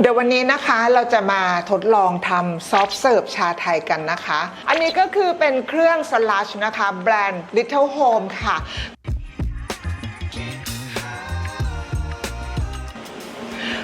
เดี๋ยววันนี้นะคะเราจะมาทดลองทำซอฟต์เสิร์ฟชาไทยกันนะคะ อันนี้ก็คือเป็นเครื่องสลัชนะคะแบรนด์ Little Home ค่ะ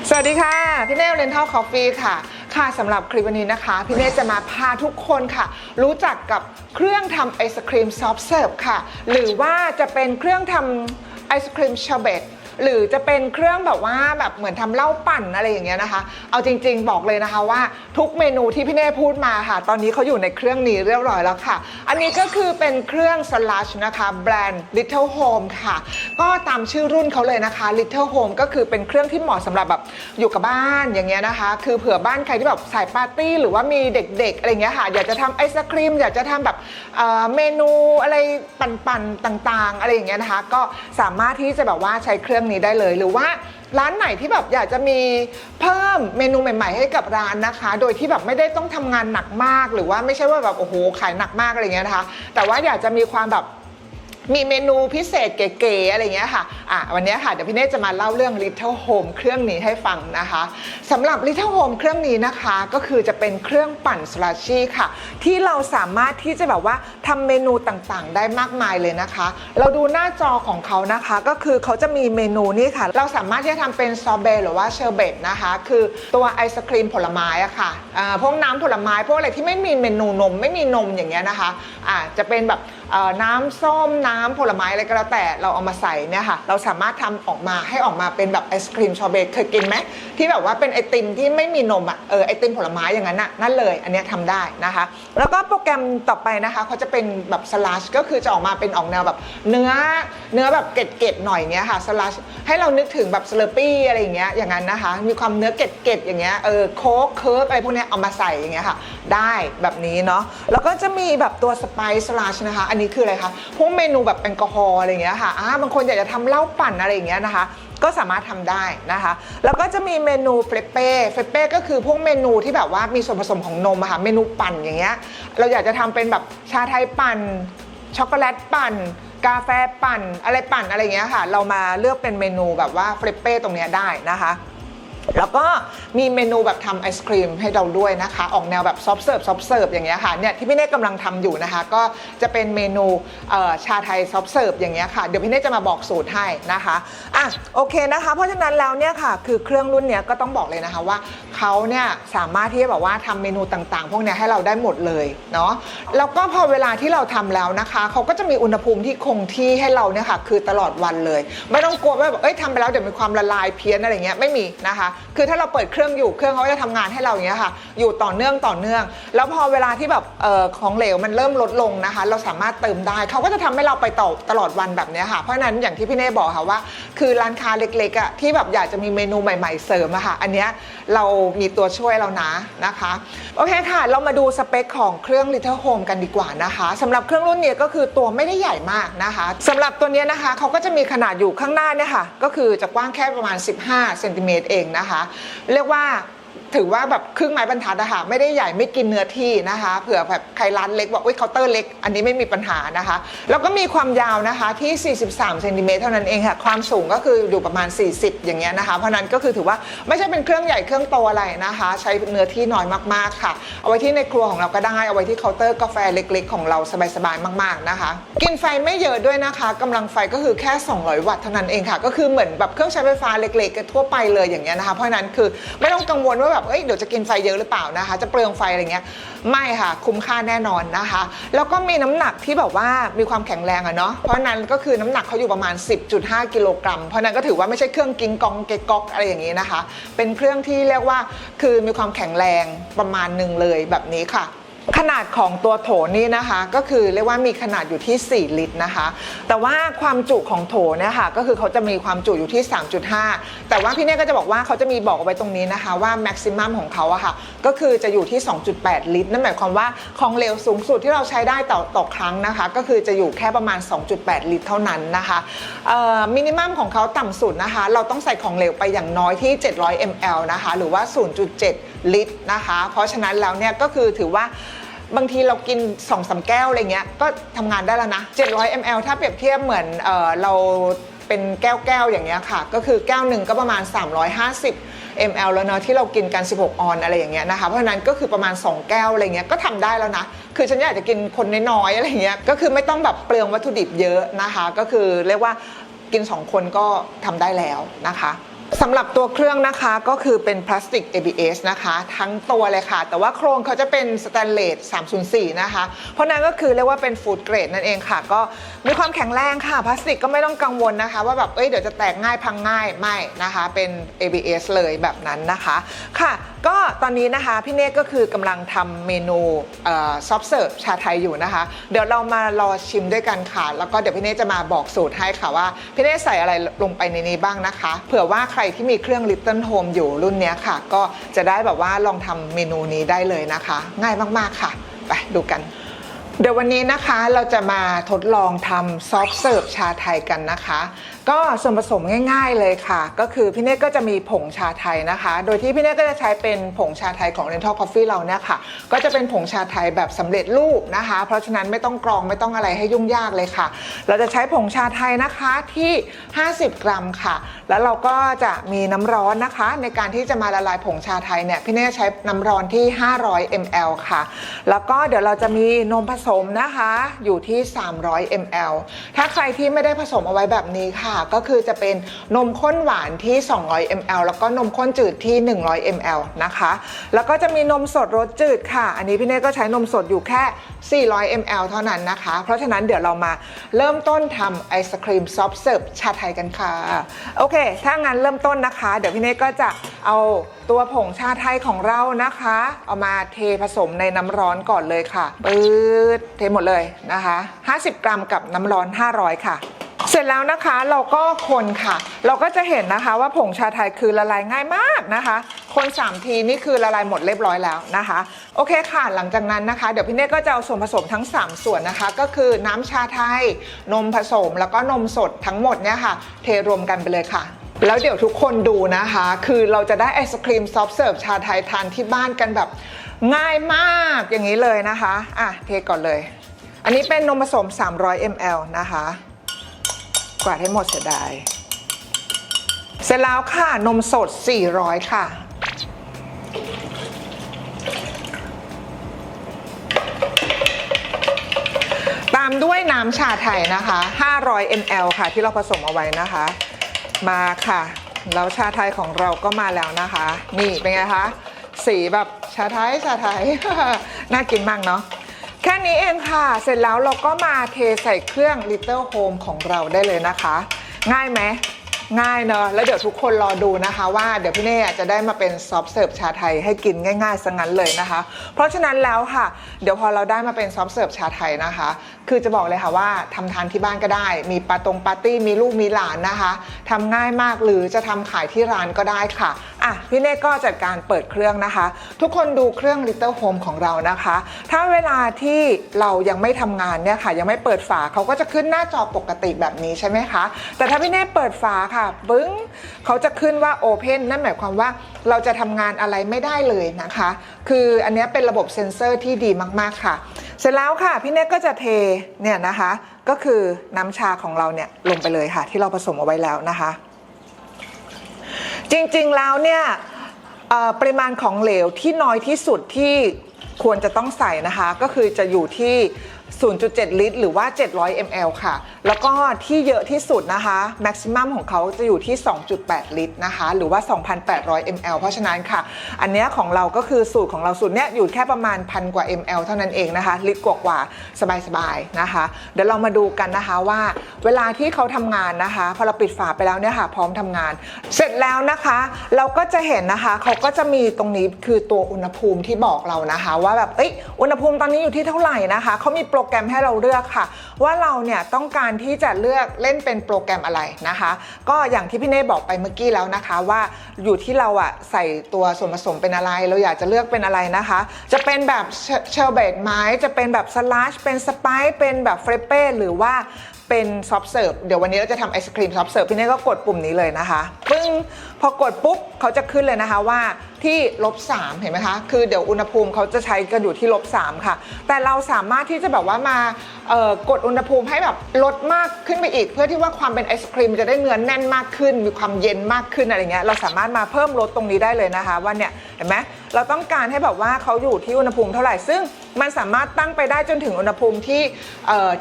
สวัสดีค่ะ พี่เน่เลนทัลคอฟฟี่ค่ะค่ะสำหรับคลิปวันนี้นะคะ พี่เน่จะมาพาทุกคนค่ะ รู้จักกับเครื่องทำไอศครีมซอฟต์เสิร์ฟค่ะ หรือว่าจะเป็นเครื่องทำไอศครีมชาเบต หรือจะเป็นเครื่องแบบว่าแบบเหมือนทำเหล้าปั่นอะไรอย่างเงี้ยนะคะ เอาจริง ๆ บอกเลยนะคะว่าทุกเมนูที่พี่เน่พูดมาค่ะ ตอนนี้เขาอยู่ในเครื่องนี้เรียบร้อยแล้วค่ะ อันนี้ก็คือเป็นเครื่องสลัชนะคะแบรนด์ Little Home ค่ะ ก็ตามชื่อรุ่นเขาเลยนะคะ Little Home ก็คือเป็นเครื่องที่เหมาะสำหรับแบบอยู่กับบ้านอย่างเงี้ยนะคะ คือเผื่อบ้านใครที่แบบสายปาร์ตี้หรือว่ามีเด็กๆอะไรเงี้ยค่ะอยากจะทำไอศครีมอยากจะทำแบบเเมนูอะไรปั่นๆต่างๆ อะไรอย่างเงี้ยนะคะ ก็สามารถที่จะแบบว่าใช้เครื่องนี้ได้เลย หรือว่าร้านไหนที่แบบอยากจะมีเพิ่มเมนูใหม่ ๆ ให้กับร้านนะคะ โดยที่แบบไม่ได้ต้องทำงานหนักมาก หรือว่าไม่ใช่ว่าแบบโอ้โหขายหนักมากอะไรเงี้ยนะคะ แต่ว่าอยากจะมีความแบบ มีเมนูพิเศษเก๋ๆอะไรเงี้ยค่ะอะ วันนี้ค่ะเดี๋ยวพี่เนตจะมาเล่าเรื่อง Little Home เครื่องนี้ให้ฟังนะคะสำหรับ Little Home เครื่องนี้นะคะก็คือจะเป็นเครื่องปั่นสลัชชี่ค่ะ ที่เราสามารถที่จะแบบว่าทำเมนูต่างๆ ได้มากมายเลยนะคะ เราดูหน้าจอของเขานะคะ ก็คือเขาจะมีเมนูนี่ค่ะ เราสามารถที่จะทำเป็นซอเบต์หรือว่าเชอร์เบตนะคะ คือตัวไอศครีมผลไม้อะค่ะอ่าพวกน้ำผลไม้พวกอะไรที่ไม่มีเมนูนมไม่มีนมอย่างเงี้ยนะคะอ่าจะเป็นแบบ น้ำส้มน้ำผลไม้อะไรก็แล้วแต่เราเอามาใส่เนี่ยค่ะเราสามารถทำออกมาให้ออกมาเป็นแบบไอศครีมชอเบตเคยกินไหมที่แบบว่าเป็นไอติมที่ไม่มีนมอะเออไอติมผลไม้อย่างนั้นน่ะนั่นเลย อันนี้ยทำได้นะคะ แล้วก็โปรแกรมต่อไปนะคะเขาจะเป็นแบบสลัชก็คือจะออกมาเป็นออกแนวแบบเนื้อเนื้อแบบเกล็ดๆหน่อยเงี้ยค่ะสลัชให้เรานึกถึงแบบสเลอปี้อะไรอย่างเงี้ยอย่างนั้นนะคะ มีความเนื้อเกล็ดๆอย่างเงี้ยเออโค้กเคิร์กอะไรพวกเนี้ยเอามาใส่อย่างเงี้ยค่ะได้แบบนี้เนาะแล้วก็จะมีแบบตัวสไปซ์ลัชนะคะอันนี้คืออะไรคะพวกเมนูแบบแอลกอฮอล์อะไรอย่างเงี้ยค่ะอ่าบางคนอยากจะทำเหล้าปั่นอะไรอย่างเงี้ยนะคะ ก็สามารถทำได้นะคะ แล้วก็จะมีเมนูเฟรเป้เฟรเป้ก็คือพวกเมนูที่แบบว่ามีส่วนผสมของนมอะค่ะเมนูปั่นอย่างเงี้ยเราอยากจะทำเป็นแบบชาไทยปั่นช็อกโกแลตปั่นกาแฟปั่นอะไรปั่นอะไรเงี้ยค่ะ เรามาเลือกเป็นเมนูแบบว่าเฟรเป้ตรงเนี้ยได้นะคะ แล้วก็มีเมนูแบบทำไอศครีมให้เราด้วยนะคะ ออกแนวแบบซอฟเสิร์ฟซอฟเสิร์ฟอย่างเงี้ยค่ะเนี่ยที่พี่เน่กำลังทำอยู่นะคะ ก็จะเป็นเมนูชาไทยซอฟเสิร์ฟอย่างเงี้ยค่ะ เดี๋ยวพี่เน่จะมาบอกสูตรให้นะคะอะโอเคนะคะ เพราะฉะนั้นแล้วเนี่ยค่ะคือเครื่องรุ่นเนี้ยก็ต้องบอกเลยนะคะว่าเขาเนี่ยสามารถที่จะแบบว่าทำเมนูต่างๆ พวกเนี้ยให้เราได้หมดเลยเนาะแล้วก็พอเวลาที่เราทำแล้วนะคะเขาก็จะมีอุณหภูมิที่คงที่ให้เราเนี่ยค่ะคือตลอดวันเลย ไม่ต้องกลัวว่าแบบเอ้ยทำไปแล้วเดี๋ยวมีความละลายเพี้ยนอะไรเงี้ยไม่มีนะคะคือถ้าเราเปิดเครื่องอยู่เครื่องเขาก็จะทำงานให้เราอย่างเงี้ยค่ะ อยู่ต่อเนื่องต่อเนื่อง แล้วพอเวลาที่แบบเอ่อของเหลวมันเริ่มลดลงนะคะ เราสามารถเติมได้เขาก็จะทำให้เราไปต่อตลอดวันแบบเนี้ยค่ะเพราะฉะนั้นอย่างที่พี่เน่บอกค่ะว่า คือร้านค้าเล็กๆอะที่แบบอยากจะมีเมนูใหม่ ๆเสริมอะค่ะอันเนี้ยเรามีตัวช่วยเรานะนะคะโอเคค่ะ เรามาดูสเปคของเครื่อง Little Home กันดีกว่านะคะสำหรับเครื่องรุ่นเนี้ยก็คือตัวไม่ได้ใหญ่มากนะคะสำหรับตัวเนี้ยนะคะเขาก็จะมีขนาดอยู่ข้างหน้าเนี่ยค่ะก็คือจะกว้างแค่ประมาณ 15เซนติเมตรเองนะคะเรียกว่า ถือว่าแบบครึ่งไม้บรรทัดอะคะไม่ได้ใหญ่ไม่กินเนื้อที่นะคะเผื่อแบบใครร้านเล็กบอกอุ้ยเคาน์เตอร์เล็ก อันนี้ไม่มีปัญหานะคะ แล้วก็มีความยาวนะคะที่ 43เซนติเมตรเท่านั้นเองค่ะ ความสูงก็คืออยู่ประมาณ 40 อย่างเงี้ยนะคะ เพราะนั้นก็คือถือว่าไม่ใช่เป็นเครื่องใหญ่เครื่องโตอะไรนะคะ ใช้เนื้อที่น้อยมากๆค่ะ เอาไว้ที่ในครัวของเราก็ได้ เอาไว้ที่เคาน์เตอร์กาแฟเล็ก ๆ ของเราสบายๆมาก ๆนะคะ กินไฟไม่เยอะด้วยนะคะกำลังไฟก็คือแค่ 200 วัตต์เท่านั้นเองค่ะ ก็คือเหมือนแบบเครื่องใช้ไฟฟ้าเล็กๆทั่วไปเลยอย่างเงี้ยนะคะ เพราะฉะนั้นคือไม่ต้องกังวลว่าแบบเอ้ยเดี๋ยวจะกินไฟเยอะหรือเปล่านะคะ จะเปลืองไฟอะไรเงี้ยไม่ค่ะ คุ้มค่าแน่นอนนะคะ แล้วก็มีน้ำหนักที่แบบว่ามีความแข็งแรงอะเนาะเพราะนั้นก็คือน้ำหนักเขาอยู่ประมาณ 10.5 กิโลกรัม เพราะฉะนั้นก็ถือว่าไม่ใช่เครื่องกิ้งกองเกกอกอะไรอย่างนี้นะคะ เป็นเครื่องที่เรียกว่าคือมีความแข็งแรงประมาณหนึ่งเลยแบบนี้ค่ะ ขนาดของตัวโถนี่นะคะก็คือเรียกว่ามีขนาดอยู่ที่ 4 ลิตรนะคะ แต่ว่าความจุของโถเนี่ยค่ะก็คือเขาจะมีความจุอยู่ที่ 3.5 แต่ว่าพี่เน่ก็จะบอกว่าเขาจะมีบอกเอาไว้ตรงนี้นะคะว่าแม็กซิมัมของเขาอะค่ะก็คือจะอยู่ที่ 2.8 ลิตร นั่นหมายความว่าของเหลวสูงสุดที่เราใช้ได้ต่อต่อครั้งนะคะ ก็คือจะอยู่แค่ประมาณ 2.8 ลิตร เท่านั้นนะคะมินิมัมของเขาต่ำสุดนะคะ เราต้องใส่ของเหลวไปอย่างน้อยที่ 700 ml นะคะหรือว่า 0.7 ลิตรนะคะ เพราะฉะนั้นแล้วเนี่ยก็คือถือว่า บางทีเรากิน2อสาแก้วอะไรเงี้ยก็ทำงานได้แล้วนะ 700 ml ถ้าเปรียบเทียบเหมือนเออเราเป็นแก้วแก้วอย่างเงี้ยค่ะ ก็คือแก้วหนึ่งก็ประมาณ 350 ml แล้วเนาะที่เรากินกัน 16 ออนอะไรอย่างเงี้ยนะคะ เพราะฉะนั้นก็คือประมาณ 2 แก้วอะไรเงี้ยก็ทำได้แล้วนะ คือฉันอยากจะกินคนน้อยๆอะไรเงี้ยก็คือไม่ต้องแบบเปลืองวัตถุดิบเยอะนะคะ ก็คือเรียกว่ากิน 2 คนก็ทำได้แล้วนะคะ สำหรับตัวเครื่องนะคะก็คือเป็นพลาสติก ABS นะคะ ทั้งตัวเลยค่ะ แต่ว่าโครงเขาจะเป็นสแตนเลส 304 นะคะ เพราะนั้นก็คือเรียกว่าเป็นฟูดเกรดนั่นเองค่ะ ก็มีความแข็งแรงค่ะพลาสติกก็ไม่ต้องกังวลนะคะ ว่าแบบเอ้ยเดี๋ยวจะแตกง่ายพังง่ายไม่นะคะ เป็น ABS เลยแบบนั้นนะคะค่ะก็ตอนนี้นะคะพี่เนกก็คือกำลังทำเมนูซอฟเสิร์ฟชาไทยอยู่นะคะ เดี๋ยวเรามารอชิมด้วยกันค่ะ แล้วก็เดี๋ยวพี่เนกจะมาบอกสูตรให้ค่ะว่าพี่เนกใส่อะไรลงไปในนี้บ้างนะคะ เผื่อว่าใครที่มีเครื่อง Little Home อยู่รุ่นนี้ค่ะ ก็จะได้แบบว่าลองทำเมนูนี้ได้เลยนะคะ ง่ายมากๆค่ะ ไปดูกันเดี๋ยววันนี้นะคะเราจะมาทดลองทำซอฟเสิร์ฟชาไทยกันนะคะ ก็ส่วนผสมง่ายๆเลยค่ะ ก็คือพี่เนตก็จะมีผงชาไทยนะคะ โดยที่พี่เนตก็จะใช้เป็นผงชาไทยของ Rental Coffee เราเนี่ยค่ะ ก็จะเป็นผงชาไทยแบบสำเร็จรูปนะคะ เพราะฉะนั้นไม่ต้องกรองไม่ต้องอะไรให้ยุ่งยากเลยค่ะ เราจะใช้ผงชาไทยนะคะที่ 50 กรัมค่ะ แล้วเราก็จะมีน้ำร้อนนะคะ ในการที่จะมาละลายผงชาไทยเนี่ยพี่เนตใช้น้ำร้อนที่ 500 ml ค่ะ แล้วก็เดี๋ยวเราจะมีนมผสมนะคะอยู่ที่ 300 ml ถ้าใครที่ไม่ได้ผสมเอาไว้แบบนี้ค่ะก็คือจะเป็นนมข้นหวานที่ 200 ml แล้วก็นมข้นจืดที่ 100 ml นะคะ แล้วก็จะมีนมสดรสจืดค่ะ อันนี้พี่เนตก็ใช้นมสดอยู่แค่ 400 ml เท่านั้นนะคะ เพราะฉะนั้นเดี๋ยวเรามาเริ่มต้นทำไอศครีมซอฟต์เสิร์ฟชาไทยกันค่ะ โอเค ถ้างั้นเริ่มต้นนะคะ เดี๋ยวพี่เนตก็จะเอาตัวผงชาไทยของเรานะคะ เอามาเทผสมในน้ำร้อนก่อนเลยค่ะปื๊ดเทหมดเลยนะคะ 50 กรัมกับน้ำร้อน 500 ค่ะ ร็จแล้วนะคะเราก็คนค่ะ เราก็จะเห็นนะคะว่าผงชาไทยคือละลายง่ายมากนะคะ คน3ทีนี่คือละลายหมดเรียบร้อยแล้วนะคะ โอเคค่ะหลังจากนั้นนะคะ เดี๋ยวพี่เน่ก็จะเอาส่วนผสมทั้ง 3 ส่วนนะคะ ก็คือน้ำชาไทย นมผสมแล้วก็นมสดทั้งหมดเนี่ยค่ะ เทรวมกันไปเลยค่ะแล้วเดี๋ยวทุกคนดูนะคะ คือเราจะได้ไอศครีมซอฟต์เสิร์ฟชาไทยทานที่บ้านกันแบบง่ายมากอย่างนี้เลยนะคะ อะเทก่อนเลย อันนี้เป็นนมผสม 300 ml นะคะ กวาดให้หมดเสียดาย เสร็จแล้วค่ะ นมสด 400 ค่ะ ตามด้วยน้ำชาไทยนะคะ 500 ml ค่ะ ที่เราผสมเอาไว้นะคะ มาค่ะ แล้วชาไทยของเราก็มาแล้วนะคะ นี่เป็นไงคะ สีแบบชาไทย ชาไทย น่ากินมากเนาะ ค่นี้เองค่ะ เสร็จแล้วเราก็มาเทใส่เครื่อง Little Home ของเราได้เลยนะคะ ง่ายไหมง่ายเนอะแล้วเดี๋ยวทุกคนรอดูนะคะ ว่าเดี๋ยวพี่เน่จะได้มาเป็นซอฟเสิร์ฟชาไทยให้กินง่ายๆซะงั้นเลยนะคะ เพราะฉะนั้นแล้วค่ะ เดี๋ยวพอเราได้มาเป็นซอฟเสิร์ฟชาไทยนะคะ คือจะบอกเลยค่ะว่าทำทานที่บ้านก็ได้ มีปาตรงปาร์ตี้มีลูกมีหลานนะคะทำง่ายมากหรือจะทำขายที่ร้านก็ได้ค่ะอะพี่เน่ก็จัดการเปิดเครื่องนะคะ ทุกคนดูเครื่อง Little Home ของเรานะคะ ถ้าเวลาที่เรายังไม่ทำงานเนี่ยค่ะ ยังไม่เปิดฝาเขาก็จะขึ้นหน้าจอปกติแบบนี้ใช่ไหมคะ แต่ถ้าพี่เน่เปิดฝาค่ะบึ้งเขาจะขึ้นว่า Open นั่นหมายความว่าเราจะทำงานอะไรไม่ได้เลยนะคะ คืออันนี้เป็นระบบเซ็นเซอร์ที่ดีมากๆค่ะ เสร็จแล้วค่ะพี่เน่ก็จะเทเนี่ยนะคะ ก็คือน้ำชาของเราเนี่ยลงไปเลยค่ะ ที่เราผสมเอาไว้แล้วนะคะ จริงๆแล้วเนี่ยปริมาณของเหลวที่น้อยที่สุดที่ควรจะต้องใส่นะคะ ก็คือจะอยู่ที่ 0.7 ลิตร หรือว่า 700 ml ค่ะ แล้วก็ที่เยอะที่สุดนะคะแม็กซิมัมของเขาจะอยู่ที่ 2.8 ลิตรนะคะ หรือว่า 2,800 ml เพราะฉะนั้นค่ะ อันเนี้ยของเราก็คือสูตรของเราสูตรเนี้ยอยู่แค่ประมาณพันกว่า ml เท่านั้นเองนะคะ ลิตรกว่าๆสบายๆนะคะ เดี๋ยวเรามาดูกันนะคะว่าเวลาที่เขาทำงานนะคะ พอเราปิดฝาไปแล้วเนี่ยค่ะ พร้อมทำงาน เสร็จแล้วนะคะ เราก็จะเห็นนะคะเขาก็จะมีตรงนี้คือตัวอุณหภูมิที่บอกเรานะคะ ว่าแบบเอ้ยอุณหภูมิตอนนี้อยู่ที่เท่าไหร่นะคะเขามีโปรแกรมให้เราเลือกค่ะ ว่าเราเนี่ยต้องการที่จะเลือกเล่นเป็นโปรแกรมอะไรนะคะ ก็อย่างที่พี่เน่บอกไปเมื่อกี้แล้วนะคะ ว่าอยู่ที่เราอะใส่ตัวส่วนผสมเป็นอะไร เราอยากจะเลือกเป็นอะไรนะคะ จะเป็นแบบเชลเบตไม้จะเป็นแบบสลัชเป็นสไปซ์เป็นแบบเฟรเป้หรือว่าเป็นซอฟต์เสิร์ฟเดี๋ยววันนี้เราจะทำไอศครีมซอฟต์เสิร์ฟพี่เน่ก็กดปุ่มนี้เลยนะคะ พอกดปุ๊บเขาจะขึ้นเลยนะคะว่าที่ลบสเห็นไหมคะ คือเดี๋ยวอุณหภูมิเขาจะใช้กันอยู่ที่ลบสค่ะ แต่เราสามารถที่จะแบบว่ามาเอ่อกดอุณหภูมิให้แบบลดมากขึ้นไปอีก เพื่อที่ว่าความเป็นไอศครีมจะได้เนื้อแน่นมากขึ้น มีความเย็นมากขึ้นอะไรเงี้ย เราสามารถมาเพิ่มลดตรงนี้ได้เลยนะคะว่าเนี่ยเห็นไหมเราต้องการให้แบบว่าเขาอยู่ที่อุณหภูมิเท่าไหร่ซึ่ง มันสามารถตั้งไปได้จนถึงอุณหภูมิที่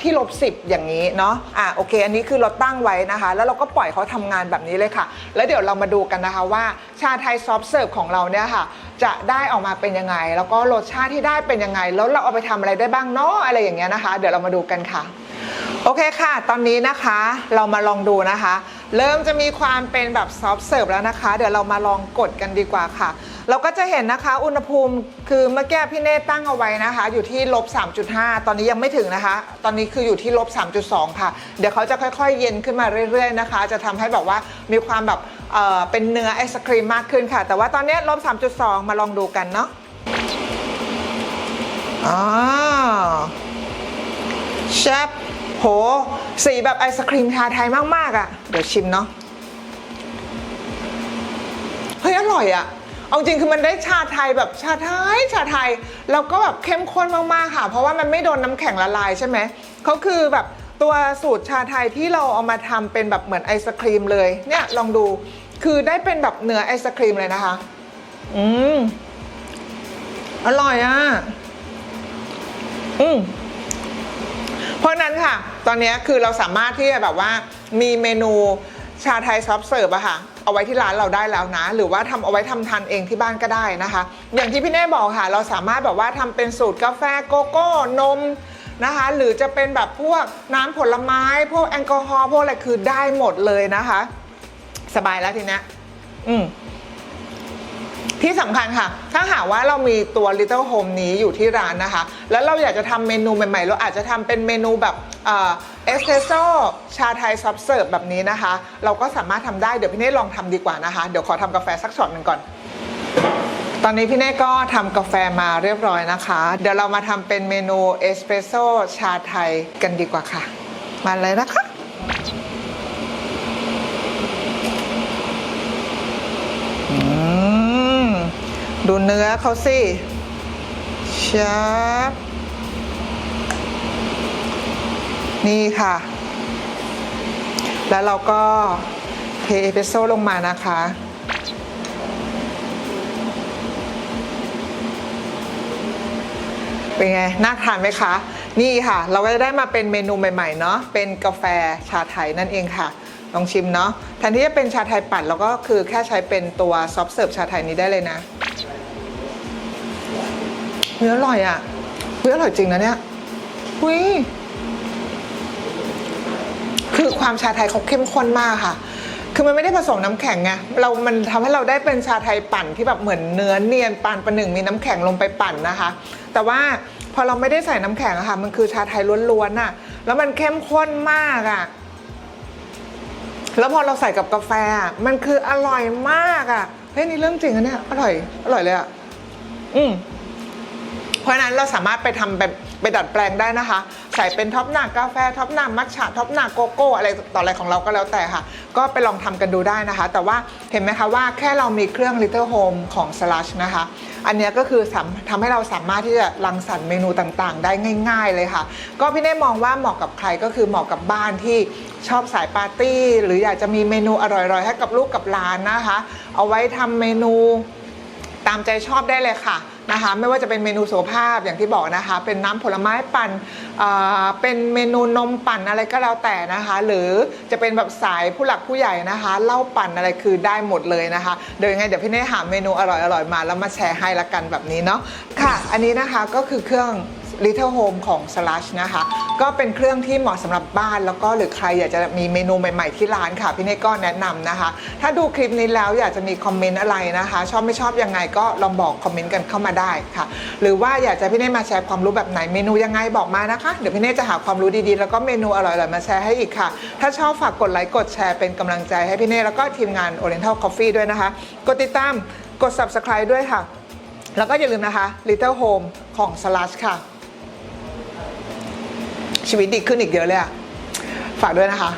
ที่ลบสิอย่างนี้เนาะอะโอเค อันนี้คือเราตั้งไว้นะคะ แล้วเราก็ปล่อยเขาทำงานแบบนี้เลยค่ะ แล้วเดี๋ยวเรามาดูกันนะคะว่าชาไทยซอฟต์เสิร์ฟของเราเนี่ยค่ะ จะได้ออกมาเป็นยังไง แล้วก็รสชาติที่ได้เป็นยังไง แล้วเราเอาไปทำอะไรได้บ้างเนาะอะไรอย่างเงี้ยนะคะ เดี๋ยวเรามาดูกันค่ะ โอเคค่ะ ตอนนี้นะคะเรามาลองดูนะคะ เริ่มจะมีความเป็นแบบซอฟต์เสิร์ฟแล้วนะคะ เดี๋ยวเรามาลองกดกันดีกว่าค่ะ เราก็จะเห็นนะคะอุณหภูมิคือเมื่อกี้พี่เน่ตั้งเอาไว้นะคะ อยู่ที่ลบ 3.5 ตอนนี้ยังไม่ถึงนะคะ ตอนนี้คืออยู่ที่ลบ 3.2 ค่ะ เดี๋ยวเขาจะค่อยๆ เย็นขึ้นมาเรื่อยๆนะคะ จะทำให้แบบว่ามีความแบบเอ่อเป็นเนื้อไอศครีมมากขึ้นค่ะ แต่ว่าตอนนี้ลบ 3.2 มาลองดูกันเนาะอ๋อแชบ โห สีแบบไอศครีมชาไทยมากๆอะ เดี๋ยวชิมเนาะ เฮ้ย อร่อยอะ เอาจริงคือมันได้ชาไทยแบบชาไทย ชาไทย แล้วก็แบบเข้มข้นมากๆค่ะ เพราะว่ามันไม่โดนน้ำแข็งละลายใช่ไหม เขาคือแบบตัวสูตรชาไทยที่เราเอามาทำเป็นแบบเหมือนไอศครีมเลย เนี่ยลองดู คือได้เป็นแบบเนื้อไอศครีมเลยนะคะ อืม อร่อยอะ อืม เพราะนั้นค่ะ ตอนนี้คือเราสามารถที่จะแบบว่ามีเมนูชาไทยซอฟเสิร์ฟอะค่ะ เอาไว้ที่ร้านเราได้แล้วนะ หรือว่าทำเอาไว้ทำทานเองที่บ้านก็ได้นะคะ อย่างที่พี่เน่บอกค่ะ เราสามารถแบบว่าทำเป็นสูตรกาแฟโกโก้นมนะคะ หรือจะเป็นแบบพวกน้ำผลไม้ พวกแอลกอฮอล์พวกอะไรคือได้หมดเลยนะคะ สบายแล้วทีเนี้ยอืม ที่สำคัญค่ะ ถ้าหากว่าเรามีตัว Little Home นี้อยู่ที่ร้านนะคะ แล้วเราอยากจะทำเมนูใหม่ๆ เราอาจจะทำเป็นเมนูแบบเอสเปรสโซ่ชาไทยซอฟเสิร์ฟแบบนี้นะคะ เราก็สามารถทำได้ เดี๋ยวพี่เน่ลองทำดีกว่านะคะ เดี๋ยวขอทำกาแฟสักช็อตหนึ่งก่อน ตอนนี้พี่เน่ก็ทำกาแฟมาเรียบร้อยนะคะ เดี๋ยวเรามาทำเป็นเมนูเอสเปรสโซ่ชาไทยกันดีกว่าค่ะ มาเลยนะคะ ดูเนื้อเขาสิชับนี่ค่ะ แล้วเราก็เทเอสเปรสโซ่ลงมานะคะเป็นไง น่าทานไหมคะ นี่ค่ะ เราก็จะได้มาเป็นเมนูใหม่ๆเนาะ เป็นกาแฟชาไทยนั่นเองค่ะ ลองชิมเนาะ แทนที่จะเป็นชาไทยปั่นเราก็คือแค่ใช้เป็นตัวซอฟต์เสิร์ฟชาไทยนี้ได้เลยนะ เฮ้ยอร่อยอะเฮ้ยอร่อยจริงนะเนี่ยหุยคือความชาไทยเขาเข้มข้นมากค่ะ คือมันไม่ได้ผสมน้ำแข็งไง เรา มันทำให้เราได้เป็นชาไทยปั่นที่แบบเหมือนเนื้อเนียนปานประหนึ่งมีน้ำแข็งลงไปปั่นนะคะ แต่ว่าพอเราไม่ได้ใส่น้ำแข็งอะค่ะ มันคือชาไทยล้วนๆน่ะแล้วมันเข้มข้นมากอะแล้วพอเราใส่กับกาแฟอะมันคืออร่อยมากอะเฮ้ยนี่เรื่องจริงอะเนี่ย อร่อย อร่อยเลยอะอืม ราะฉะนั้นเราสามารถไปทำแบบไปดัดแปลงได้นะคะ ใส่เป็นท็อปหน้ากาแฟท็อปหน้ามัทฉะท็อปหน้าโกโก้อะไรต่ออะไรของเราก็แล้วแต่ค่ะ ก็ไปลองทำกันดูได้นะคะ แต่ว่าเห็นไหมคะว่าแค่เรามีเครื่อง Little Home ของ Slush นะคะ อันนี้ก็คือสามทำให้เราสามารถที่จะรังสรรค์เมนูต่างๆ ได้ง่าย ๆ เลยค่ะ ก็พี่ได้มองว่าเหมาะกับใครก็คือเหมาะกับบ้านที่ชอบสายปาร์ตี้ หรืออยากจะมีเมนูอร่อยๆ ให้กับลูกกับหลานนะคะ เอาไว้ทำเมนูตามใจชอบได้เลยค่ะ นะคะไม่ว่าจะเป็นเมนูสุขภาพอย่างที่บอกนะคะ เป็นน้ำผลไม้ปั่นอ่าเป็นเมนูนมปั่นอะไรก็แล้วแต่นะคะ หรือจะเป็นแบบสายผู้หลักผู้ใหญ่นะคะเหล้าปั่นอะไรคือได้หมดเลยนะคะเดี๋ยวยังไงเดี๋ยวพี่เน่หาเมนูอร่อยๆมาแล้วมาแชร์ให้ละกันแบบนี้เนาะค่ะ อันนี้นะคะก็คือเครื่อง Little Home ของ Slush นะคะ ก็เป็นเครื่องที่เหมาะสำหรับบ้านแล้วก็หรือใครอยากจะมีเมนูใหม่ ๆที่ร้านค่ะ พี่เน่ก็แนะนำนะคะ ถ้าดูคลิปนี้แล้วอยากจะมีคอมเมนต์อะไรนะคะ ชอบไม่ชอบยังไงก็ลองบอกคอมเมนต์กันเข้ามาได้ค่ะ หรือว่าอยากจะพี่เน่มาแชร์ความรู้แบบไหนเมนูยังไงบอกมานะคะ เดี๋ยวพี่เน่จะหาความรู้ดีๆ แล้วก็เมนูอร่อยๆมาแชร์ให้อีกค่ะ ถ้าชอบฝากกดไลค์กดแชร์เป็นกำลังใจให้พี่เน่แล้วก็ทีมงาน Oriental Coffee ด้วยนะคะ กดติดตามกด subscribe ด้วยค่ะ แล้วก็อย่าลืมนะคะ Little Home ของ Slush ค่ะ ชีวิตดีขึ้นอีกเยอะเลยอะฝากด้วยนะคะ